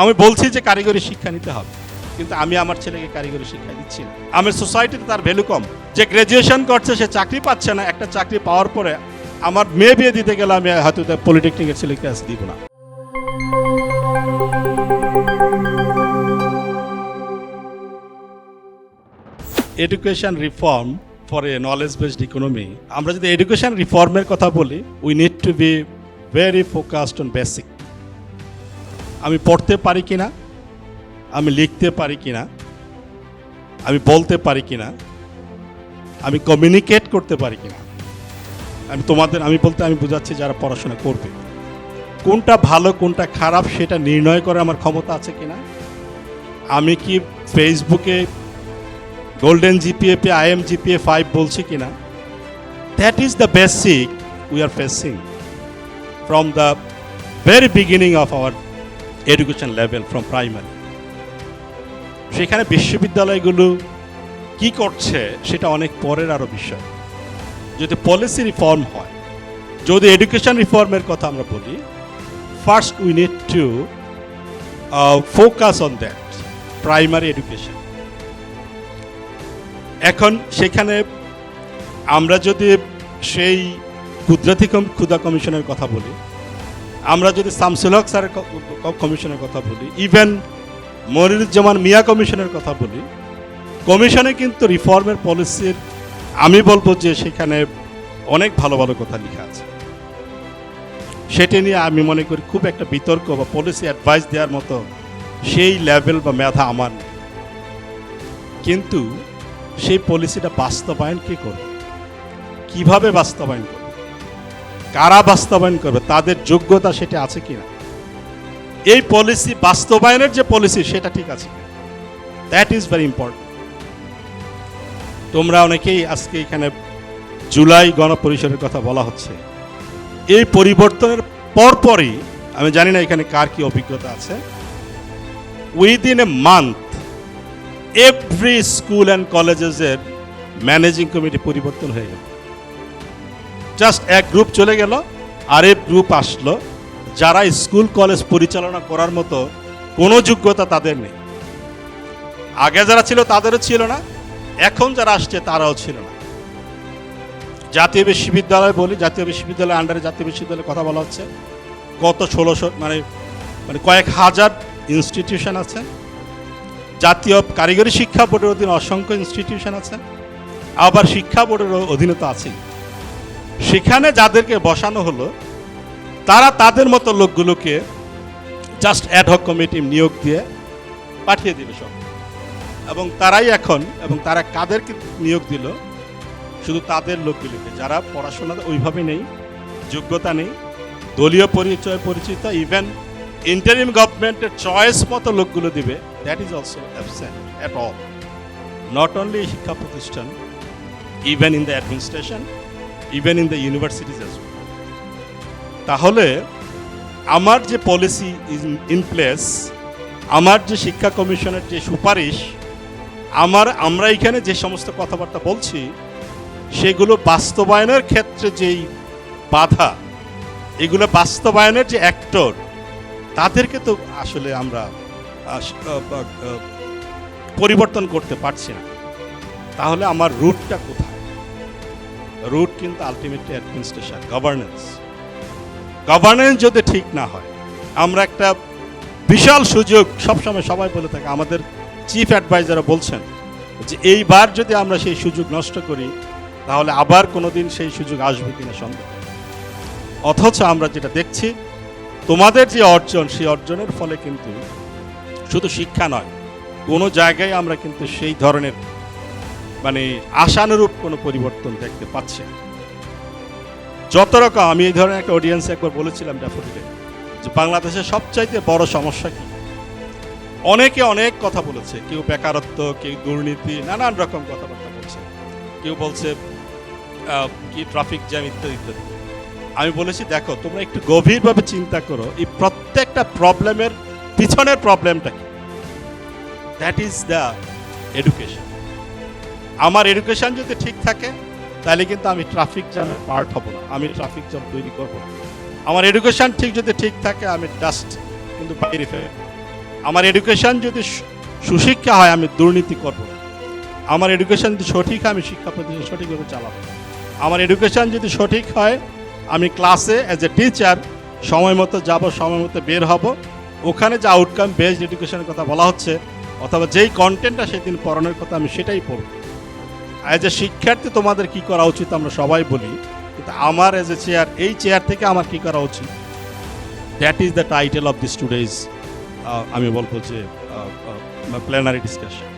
আমি বলছি যে কারিগরি শিক্ষা নিতে হবে, কিন্তু আমি আমার ছেলেকে কারিগরি শিক্ষা দিচ্ছি না। আমার সোসাইটিতে তার ভ্যালু কম। যে গ্র্যাজুয়েশন করছে, সে চাকরি পাচ্ছে না, একটা চাকরি পাওয়ার পরে আমার মেয়ে বিয়ে দিতে গেলে আমি হয়তো পলিটেকনিকের ছেলেকে আজ দিব না। Education reform for a knowledge based economy আমরা যদি এডুকেশন রিফর্মের কথা বলি we need to be very focused on basic আমি পড়তে পারি কি না আমি লিখতে পারি কি না আমি বলতে পারি কি না আমি কমিউনিকেট করতে পারি কি না আমি তোমাদের, আমি বলতে, আমি বোঝাচ্ছি যারা পড়াশোনা করবে। কোনটা ভালো, কোনটা খারাপ, সেটা নির্ণয় করে আমার ক্ষমতা আছে কি না আমি কি ফেসবুকে গোল্ডেন জিপিএ পে আই এম জিপিএ ফাইভ বলছি কি না that is the basic we are facing from the very beginning of our education level from primary সেখানে বিশ্ববিদ্যালয়গুলো কি করছে সেটা অনেক পরের আরও বিষয়। যদি পলিসি রিফর্ম হয়, যদি এডুকেশন রিফর্মের কথা আমরা বলি first we need to focus on that primary education এখন সেখানে আমরা যদি সেই কুদরতি ক্ষুদা কমিশনের কথা বলি আমরা যদি শামসুল হক স্যারের কমিশনের কথা বলি ইভেন মনিরুজ্জামান মিয়া কমিশনের কথা বলি, কমিশনে কিন্তু রিফর্মের পলিসির, আমি বলব যে সেখানে অনেক ভালো ভালো কথা লেখা আছে। সেটা নিয়ে আমি মনে করি খুব একটা বিতর্ক বা পলিসি অ্যাডভাইস দেওয়ার মতো সেই লেভেল বা মেধা আমার কিন্তু সেই পলিসিটা বাস্তবায়ন কে করবে কীভাবে বাস্তবায়ন করবে কারা বাস্তবায়ন করবে, তাদের যোগ্যতা সেটা আছে কিনা? এই পলিসি বাস্তবায়নের যে পলিসি সেটা ঠিক আছে দ্যাট ইজ ভেরি ইম্পর্টেন্ট তোমরা অনেকেই আজকে এখানে জুলাই গণপরিষদের কথা বলা হচ্ছে। এই পরিবর্তনের পরপরই, আমি জানি না এখানে কার কি অভিজ্ঞতা আছে within a month every school and কলেজেসের managing committee পরিবর্তন হয়ে গেল। জাস্ট এক গ্রুপ চলে গেল আর এক গ্রুপ আসলো। যারা স্কুল কলেজ পরিচালনা করার মতো কোনো যোগ্যতা তাদের নেই। আগে যারা ছিল তাদেরও ছিল না, এখন যারা আসছে তারাও ছিল না। জাতীয় বিশ্ববিদ্যালয় বলি, জাতীয় বিশ্ববিদ্যালয় আন্ডারে জাতীয় বিশ্ববিদ্যালয়ের কথা বলা হচ্ছে। কত ষোলোশো মানে মানে কয়েক হাজার ইনস্টিটিউশন আছে। জাতীয় কারিগরি শিক্ষা বোর্ডের অধীনে অসংখ্য ইনস্টিটিউশন আছে। আবার শিক্ষা বোর্ডের অধীনে তো আছেই। সেখানে যাদেরকে বসানো হলো, তারা তাদের মতো লোকগুলোকে জাস্ট অ্যাডহক কমিটি নিয়োগ দিয়ে পাঠিয়ে দিল সব। এবং তারাই এখন, এবং তারা কাদেরকে নিয়োগ দিল, শুধু তাদের লোকগুলিকে। যারা পড়াশোনা ওইভাবে নেই, যোগ্যতা নেই, দলীয় পরিচয় পরিচিত ইভেন ইন্টারিম গভর্নমেন্টের চয়েস মতো লোকগুলো দিবে that is also absent at all not only শিক্ষা প্রতিষ্ঠান even in the administration even in the universities as তাহলে আমার যে পলিসি ইন প্লেস আমার যে শিক্ষা কমিশনের যে সুপারিশ, আমার, আমরা এখানে যে সমস্ত কথাবার্তা বলছি, সেগুলো বাস্তবায়নের ক্ষেত্রে যেই বাধা, এগুলো বাস্তবায়নের যে অ্যাক্টর তাদেরকে তো আসলে আমরা পরিবর্তন করতে পারছি না। তাহলে আমার রুটটা কোথায়? রুট কিন্তু আলটিমেটলি অ্যাডমিনিস্ট্রেশন গভর্নেন্স গভর্নেন্স যদি ঠিক না হয়, আমরা একটা বিশাল সুযোগ সবসময় সবাই বলে থাকে, আমাদের চিফ অ্যাডভাইজাররা বলছেন যে এইবার যদি আমরা সেই সুযোগ নষ্ট করি, তাহলে আবার কোনোদিন সেই সুযোগ আসবে কিনা সন্দেহ। অথচ আমরা যেটা দেখছি, তোমাদের যে অর্জন, সেই অর্জনের ফলে কিন্তু শুধু শিক্ষা নয়, কোনো জায়গায় আমরা কিন্তু সেই ধরনের মানে আশানুরূপ কোনো পরিবর্তন দেখতে পাচ্ছে। যত রকম আমি এই ধরনের একটা অডিয়েন্স একবার বলেছিলাম ড্যাফোডিলে যে বাংলাদেশের সবচাইতে বড় সমস্যা কি? অনেকে অনেক কথা বলেছে, কেউ বেকারত্ব, কেউ দুর্নীতি, নানান রকম কথাবার্তা বলছে। কেউ বলছে কি ট্রাফিক জ্যাম ইত্যাদি ইত্যাদি। আমি বলেছি, দেখো, তোমরা একটু গভীরভাবে চিন্তা করো, এই প্রত্যেকটা প্রবলেমের পিছনের প্রবলেমটা কি? দ্যাট ইজ দ্য এডুকেশন আমার এডুকেশন যদি ঠিক থাকে, তাহলে কিন্তু আমি ট্রাফিক জ্যামের পার্ট হব না। আমি ট্রাফিক জ্যাম তৈরি করব আমার এডুকেশন ঠিক যদি ঠিক থাকে, আমি ডাস্ট কিন্তু বাইরে ফেলে আমার এডুকেশন যদি সুশিক্ষা হয়, আমি দুর্নীতি করব আমার এডুকেশন যদি সঠিক হয়, আমি শিক্ষা প্রতিষ্ঠান সঠিকভাবে চালাবো আমার এডুকেশন যদি সঠিক হয়, আমি ক্লাসে অ্যাজ এ টিচার সময় মতো যাব, সময় মতো বের হব। ওখানে যে আউটকাম বেসড এডুকেশনের কথা বলা হচ্ছে, অথবা যেই কন্টেন্টটা সেদিন পড়ানোর কথা, আমি সেটাই পড়ব। অ্যাজ এ শিক্ষার্থী তোমাদের কি করা উচিত আমরা সবাই বলি, কিন্তু আমার এজ এ চেয়ার এই চেয়ার থেকে আমার কি করা উচিত? That is the title of this today's আমি বলব যে প্ল্যানারি ডিসকাশন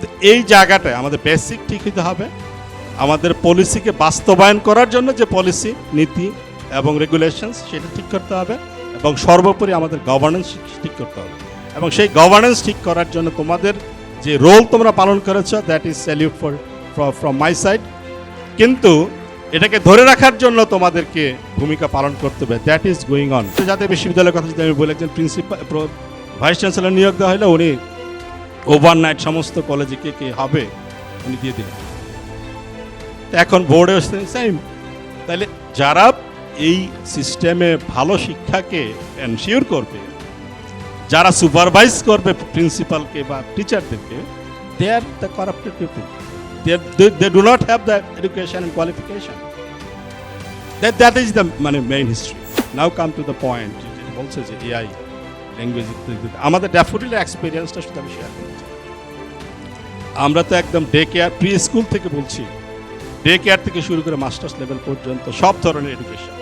তো এই জায়গাটায় আমাদের বেসিক ঠিক হতে হবে। আমাদের পলিসিকে বাস্তবায়ন করার জন্য যে পলিসি নীতি এবং রেগুলেশনস সেটা ঠিক করতে হবে এবং সর্বোপরি আমাদের গভর্নেন্স ঠিক করতে হবে। এবং সেই গভর্নেন্স ঠিক করার জন্য তোমাদের যে রোল তোমরা পালন করেছ that is salute for from my side কিন্তু এটাকে ধরে রাখার জন্য তোমাদেরকে ভূমিকা পালন করতে হবে। দ্যাট ইজ গোয়িং অন জাতীয় বিশ্ববিদ্যালয়ের কথা যদি আমি বলি, একজন প্রিন্সিপাল ভাইস চ্যান্সেলর নিয়োগ দেওয়া হলে উনি ওভারনাইট সমস্ত কলেজে কে কে হবে, উনি দিয়ে দিলেন। এখন বোর্ডে সেম তাহলে যারা এই সিস্টেমে ভালো শিক্ষাকে এনশিওর করবে, যারা সুপারভাইজ করবে প্রিন্সিপালকে বা টিচারদেরকে they are the corrupted people they do not have the education and qualification that that is the মানে main history Now come to the point বলছে যে এআই ল্যাঙ্গুয়েজ আমাদের ড্যাফোডিলের এক্সপিরিয়েন্সটা শুধু আমি শেয়ার করছি। আমরা তো একদম ডে কেয়ার প্রি স্কুল থেকে বলছি। ডে কেয়ার থেকে শুরু করে মাস্টার্স লেভেল পর্যন্ত সব ধরনের এডুকেশন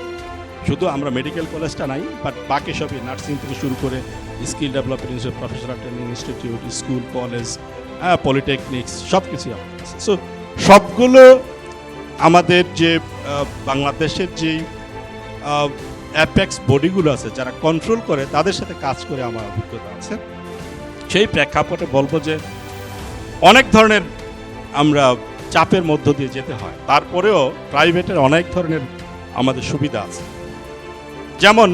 শুধু আমরা মেডিকেল কলেজটা নাই বাট বাকি সবই নার্সিং থেকে শুরু করে skill development professional training institute school college হ্যাঁ পলিটেকনিক্স সব কিছুই আমাদের সো সবগুলো আমাদের যে বাংলাদেশের যে অ্যাপেক্স বডিগুলো আছে, যারা কন্ট্রোল করে, তাদের সাথে কাজ করে আমার অভিজ্ঞতা আছে। সেই প্রেক্ষাপটে বলব যে, অনেক ধরনের আমরা চাপের মধ্য দিয়ে যেতে হয়। তারপরেও প্রাইভেটের অনেক ধরনের আমাদের সুবিধা আছে। যেমন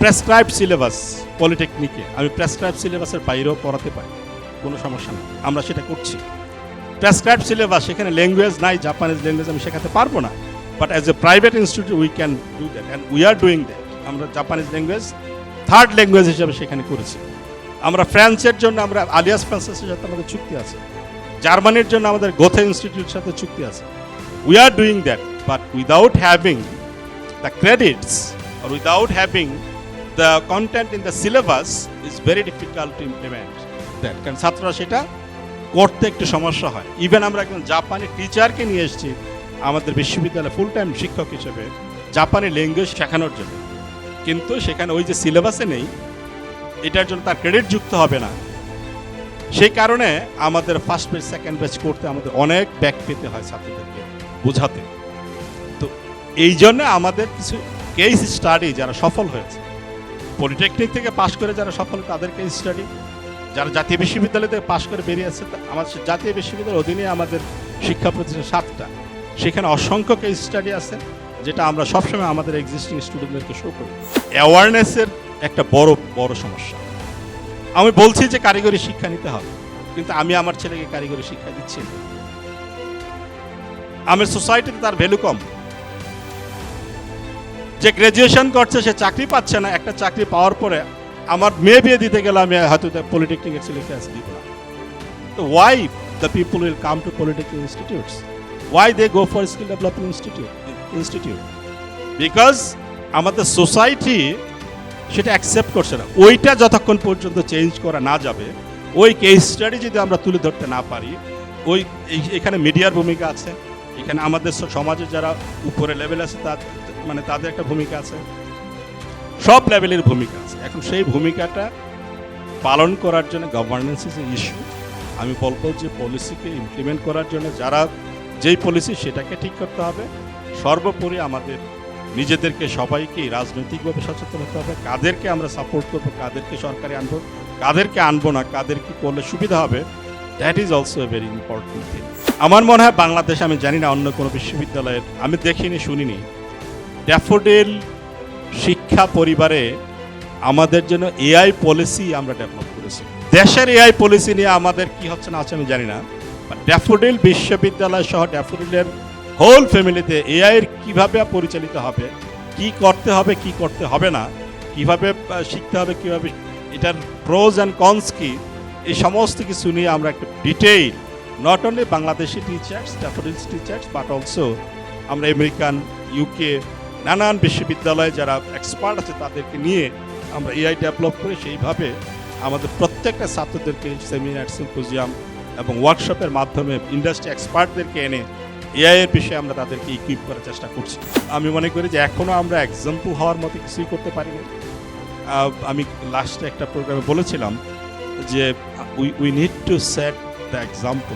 প্রেসক্রাইব সিলেবাস পলিটেকনিকে আমি প্রেসক্রাইব সিলেবাসের বাইরেও পড়াতে পারি। কোনো সমস্যা নেই। আমরা সেটা করছি। প্রেসক্রাইব সিলেবাস সেখানে ল্যাঙ্গুয়েজ নাই জাপানিজ ল্যাঙ্গুয়েজ আমি শেখাতে পারব না। But as a private institute we can do that and we are doing that আমরা জাপানিজ ল্যাঙ্গুয়েজ থার্ড ল্যাঙ্গুয়েজ হিসাবে সেখানে করেছি। আমরা ফ্রান্সের জন্য আমরা আলিয়াস ফ্রান্সেসের সাথে আমাদের চুক্তি আছে। জার্মানির জন্য আমাদের গোথে ইনস্টিটিউটের সাথে চুক্তি আছে। We are doing that but without having the credits or without having the content in syllabus syllabus is very difficult to that কারণ ছাত্ররা সেটা করতে একটু সমস্যা হয়। ইভেন আমরা একজন জাপানি টিচারকে নিয়ে এসেছি, আমাদের বিশ্ববিদ্যালয়ে ফুল টাইম শিক্ষক হিসেবে, জাপানি ল্যাঙ্গুয়েজ শেখানোর জন্য। কিন্তু সেখানে ওই যে সিলেবাসে নেই, এটার জন্য তার ক্রেডিট যুক্ত হবে না। সেই কারণে আমাদের ফার্স্ট বেচ সেকেন্ড বেচ করতে আমাদের অনেক ব্যাক পেতে হয় ছাত্রদেরকে বোঝাতে। তো এই জন্য আমাদের কিছু কেস স্টাডি যারা সফল হয়েছে পলিটেকনিক থেকে পাশ করে যারা সফল তাদের কেস স্টাডি যারা জাতীয় বিশ্ববিদ্যালয় থেকে পাশ করে বেরিয়ে আসছে, তা- আমার জাতীয় বিশ্ববিদ্যালয়ের অধীনে আমাদের শিক্ষা প্রতিষ্ঠান সাতটা। সেখানে অসংখ্য কেস স্টাডি আছে, যেটা আমরা সবসময় আমাদের এক্সিস্টিং স্টুডেন্টদেরকে শো করি। অ্যাওয়ারনেসের একটা বড় বড় সমস্যা। আমি বলছি যে কারিগরি শিক্ষা নিতে হবে, কিন্তু আমি আমার ছেলেকে কারিগরি শিক্ষা দিচ্ছি আমার সোসাইটিতে তার ভ্যালু কম। যে গ্রাজুয়েশন করছে, সে চাকরি পাচ্ছে না, একটা চাকরি পাওয়ার পরে আমার মেয়ে বিয়ে দিতে গেলে আমি হয়তো পলিটেকনিক আজ দিব না। তো why the people will come to polytechnic institutes why they go for skill development institute institute because আমাদের সোসাইটি সেটা অ্যাকসেপ্ট করছে না। ওইটা যতক্ষণ পর্যন্ত চেঞ্জ করা না যাবে, ওই কেস স্টাডি যদি আমরা তুলে ধরতে না পারি, ওই এখানে মিডিয়ার ভূমিকা আছে, এখানে আমাদের সমাজে যারা উপরে লেভেল আছে তার মানে তাদের একটা ভূমিকা আছে। সব লেভেলের ভূমিকা আছে। এখন সেই ভূমিকাটা পালন করার জন্য গভর্নেন্স ইজ ইস্যু আমি বলব যে পলিসিকে ইমপ্লিমেন্ট করার জন্য যারা যেই পলিসি সেটাকে ঠিক করতে হবে। সর্বোপরি আমাদের নিজেদেরকে সবাইকে রাজনৈতিকভাবে সচেতন হতে হবে। কাদেরকে আমরা সাপোর্ট করব, কাদেরকে সরকারে আনব, কাদেরকে আনব না কাদেরকে করলে সুবিধা হবে that is also a very important thing আমার মনে হয় বাংলাদেশ, আমি জানি না অন্য কোনো বিশ্ববিদ্যালয়ের, আমি দেখিনি, শুনিনি। ড্যাফোডিল শিক্ষা পরিবারে আমাদের জন্য এআই পলিসি আমরা ডেভেলপ করেছি। দেশের এআই পলিসি নিয়ে আমাদের কি হচ্ছে না আছে আমি জানি না ড্যাফোডিল বিশ্ববিদ্যালয় সহ ড্যাফোডিলের হোল ফ্যামিলিতে এআইয়ের কীভাবে পরিচালিত হবে, কি করতে হবে, কি করতে হবে না, কীভাবে শিখতে হবে, কীভাবে, এটার প্রোজ অ্যান্ড কনস কি, এই সমস্ত কিছু নিয়ে আমরা একটা detail not only Bangladeshi teachers Japanese teachers but also আমরা আমেরিকান ইউকে নানান বিশ্ববিদ্যালয়ে যারা এক্সপার্ট আছে তাদেরকে নিয়ে আমরা এআই ডেভেলপ করে সেইভাবে আমাদের প্রত্যেকটা ছাত্রদেরকে সেমিনার সিম্পোজিয়াম এবং ওয়ার্কশপের মাধ্যমে ইন্ডাস্ট্রি এক্সপার্টদেরকে এনে এআই এর বিষয়ে আমরা তাদেরকে ইকুইপ করার চেষ্টা করছি। আমি মনে করি যে এখনও আমরা এক্সাম্পল হওয়ার মতো কিছুই করতে আহ, আমি লাস্টে একটা প্রোগ্রামে বলেছিলাম যে we we need to set the example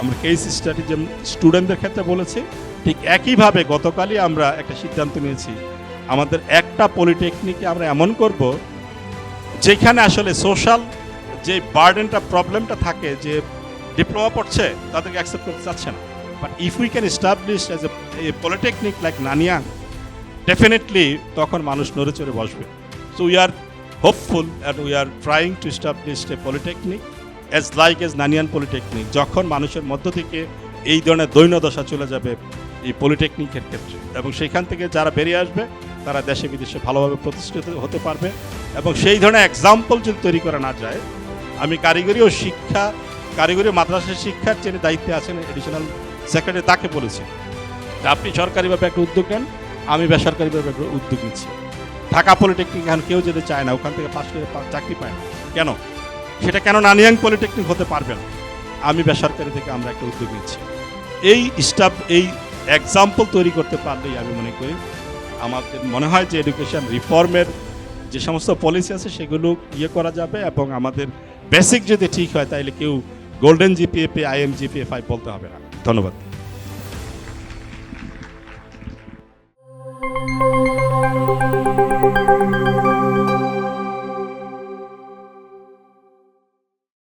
আমরা কেস স্টাডি যেমন স্টুডেন্টদের ক্ষেত্রে বলেছি ঠিক একইভাবে গতকালই আমরা একটা সিদ্ধান্ত নিয়েছি। আমাদের একটা পলিটেকনিকে আমরা এমন করব, যেখানে আসলে সোশ্যাল যে বার্ডেনটা, প্রবলেমটা থাকে, যে ডিপ্লোমা পড়ছে তাদেরকে অ্যাকসেপ্ট করতে চাচ্ছে না। But if we can establish as a polytechnic like Nanyang definitely তখন মানুষ নড়ে চড়ে বসবে। So we are hopeful and we are trying to establish a polytechnic as like as Nanyang polytechnic যখন মানুষের মধ্য থেকে এই ধরনের দৈন্যদশা চলে যাবে। এই পলিটেকনিকের ক্ষেত্রে। এবং সেখান থেকে যারা বেরিয়ে আসবে, তারা দেশে বিদেশে ভালোভাবে প্রতিষ্ঠিত হতে পারবে। এবং সেই ধরনের এক্সাম্পল যদি তৈরি করা না যায়, আমি কারিগরি ও শিক্ষা, কারিগরি মাদ্রাসা শিক্ষার যিনি দায়িত্বে আছেন এডিশনাল সেক্রেটারি তাকে বলেছি আপনি সরকারিভাবে একটা উদ্যোগ নেন, আমি বেসরকারিভাবে একটা উদ্যোগ নিচ্ছি। ঢাকা পলিটেকনিক এখন কেউ যেতে চায় না, ওখান থেকে পাশ করে চাকরি পায় না। কেন? সেটা কেন নানিয়াং পলিটেকনিক হতে পারবে না? আমি বেসরকারি থেকে আমরা একটা উদ্যোগ নিচ্ছি। এই স্টাফ এই এক্সাম্পল তৈরি করতে পারলেই আমি মনে করি। আমাদের মনে হয় যে এডুকেশন রিফর্মের যে সমস্ত পলিসি আছে, সেগুলো ইয়ে করা যাবে এবং আমাদের বেসিক যদি ঠিক হয় তাহলে কেউ গোল্ডেন জিপিএ পে আইএম জিপিএ ফাইভ বলতে হবে না। ধন্যবাদ।